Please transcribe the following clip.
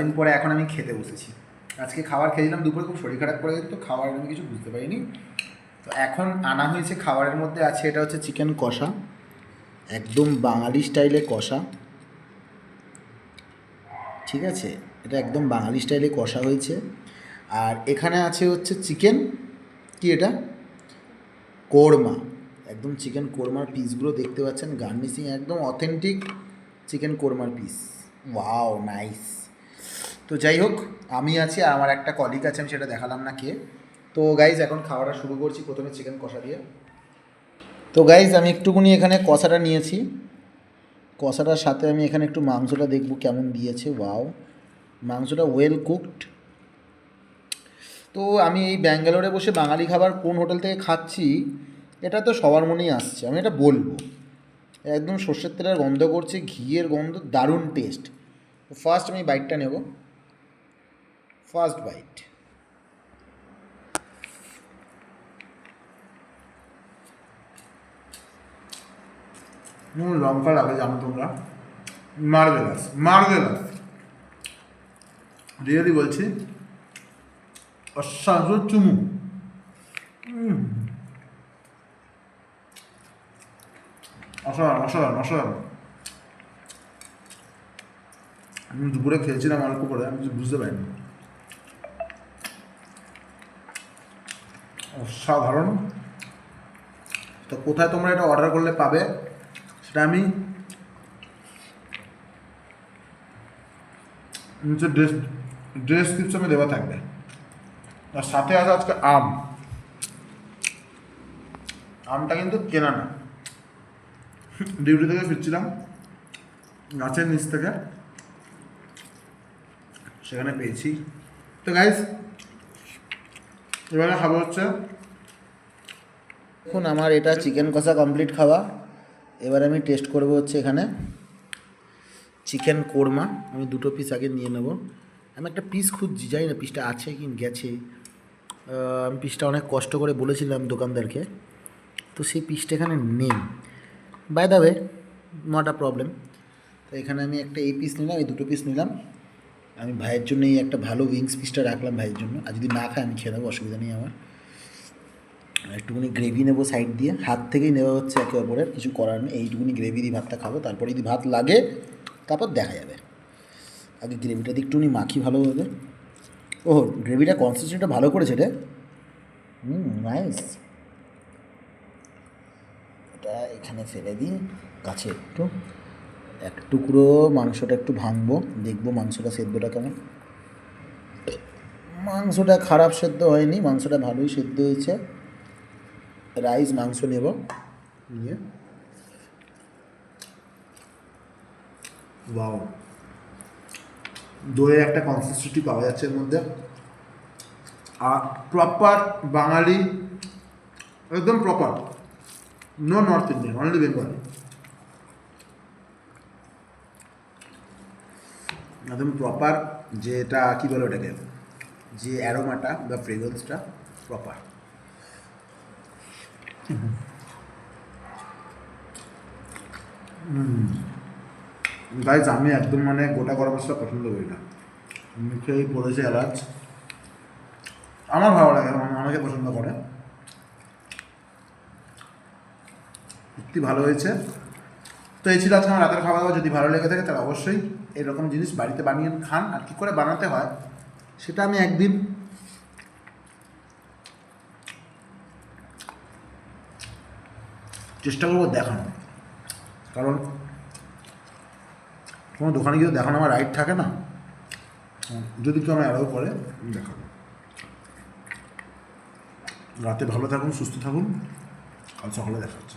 সারাদিন পরে এখন আমি খেতে বসেছি। আজকে খাবার খেয়েছিলাম, দুপুরে খুব শরীর খারাপ করে তো খাবার আমি কিছু বুঝতে পারিনি। তো এখন আনা হয়েছে খাবারের মধ্যে আছে, এটা হচ্ছে চিকেন কষা, একদম বাঙালি স্টাইলে কষা। ঠিক আছে? এটা একদম বাঙালি স্টাইলে কষা হয়েছে। আর এখানে আছে হচ্ছে চিকেন, কি এটা? কোরমা। একদম চিকেন কোরমার পিসগুলো দেখতে পাচ্ছেন, গার্নিশিং একদম অথেন্টিক চিকেন কোরমার পিস। Wow, nice. তো যাই হোক, আমি আছি আর আমার একটা কলিগ আছে, আমি সেটা দেখালাম না কে তো গাইজ এখন খাওয়াটা শুরু করছি প্রথমে চিকেন কষা দিয়ে। তো গাইজ আমি একটুকুনি এখানে কষাটা নিয়েছি। কষাটার সাথে আমি এখানে একটু মাংসটা দেখব কেমন দিয়েছে। ওয়াও মাংসটা ওয়েল কুকড তো আমি এই ব্যাঙ্গালোরে বসে বাঙালি খাবার কোন হোটেল থেকে খাচ্ছি, এটা তো সবার মনেই আসছে। আমি এটা বলব। একদম সর্ষের তেলের গন্ধ করছে, ঘিয়ের গন্ধ, দারুণ টেস্ট ফার্স্ট আমি বাইটটা নেব। ফার্স্ট বাইট লঙ্কা লাগে জানো তোমরা? মার্ভেলাস মার্ভেলাস রিয়েলি বলছি। অসাধারণ চুমু। অসাধারণ অসাধারণ অসাধারণ। আমি দুপুরে খেয়েছিলাম অল্প করে আমি কিছু বুঝতে পারিনি। অসাধারণ। তো কোথায় তোমরা এটা অর্ডার করলে পাবে, সেটা আমি নিচে ড্রেস ডেসক্রিপশনে দেওয়া থাকবে। আর সাথে আছে আজকে আম। আমটা কিন্তু কেনা না। ডিউটি থেকে ফিরছিলাম, গাছের নিচ থেকে। সেখানে পেয়েছি। তো গাইজ এবারে খাব হচ্ছে এখন আমার এটা চিকেন কষা কমপ্লিট খাওয়া। এবার আমি টেস্ট করব হচ্ছে এখানে। চিকেন কোরমা, আমি দুটো পিস আগে নিয়ে নেব। আমি একটা পিস খুঁজছি, জানি না পিসটা আছে কি গেছে। আমি পিসটা অনেক কষ্ট করে বলেছিলাম দোকানদারকে। তো সেই পিসটা এখানে নেই। By the way not a problem তো এখানে আমি একটা এই পিস নিলাম, এই দুটো পিস নিলাম। আমি ভাইয়ের জন্য এই একটা ভালো উইংস পিসটা রাখলাম ভাইয়ের জন্য। আর যদি না খায়, আমি খেয়ে নেব, অসুবিধা নেই আমার। একটুখানি গ্রেভি নেব সাইড দিয়ে। হাত থেকেই নেওয়া হচ্ছে একে অপরের, কিছু করার নেই। এইটুকুনি গ্রেভি দিয়ে ভাতটা খাব। তারপরে যদি ভাত লাগে, তারপর দেখা যাবে। আগে গ্রেভিটা দিয়ে একটুখানি মাখি ভালোভাবে ও গ্রেভিটা কনসিস্টেন্সিটা ভালো করেছে রে। হুম নাইস এটা এখানে ফেলে দিই কাছে একটু। এক টুকরো মাংসটা একটু ভাঙবো, দেখব মাংসটা সেদ্ধটা কেমন। মাংসটা খারাপ সেদ্ধ হয়নি, মাংসটা ভালোই সেদ্ধ হয়েছে। রাইস, মাংস নেব। নিয়ে। ওয়াও। দইয়ের একটা কনসিস্টেন্সি পাওয়া যাচ্ছে এর মধ্যে। আর প্রপার বাঙালি, একদম proper no North Indian only Bengali একদম প্রপার যেটা, কী বলে ওটাকে? যে অ্যারোমাটা বা ফ্রেগরেন্সটা প্রপার গাইজ আমি একদম মানে গোটা গরম মশলা পছন্দ করি না। মুখেই পড়েছে এলাচ। আমার ভালো লাগে, আমার অনেকে পছন্দ করে। সত্যি ভালো হয়েছে। তো এই ছিল আজকে রাতের খাওয়া দাওয়া যদি ভালো লেগে থাকে, তাহলে অবশ্যই এরকম জিনিস বাড়িতে বানিয়ে খান। আর কী করে বানাতে হয়, সেটা আমি একদিন চেষ্টা করব দেখানো কারণ কোনো দোকানে গিয়ে দেখানো আমার রাইট থাকে না। যদি কেউ আমার অ্যালাউ করে দেখাবো। রাতে ভালো থাকুন, সুস্থ থাকুন। কাল সকালে দেখা হচ্ছে।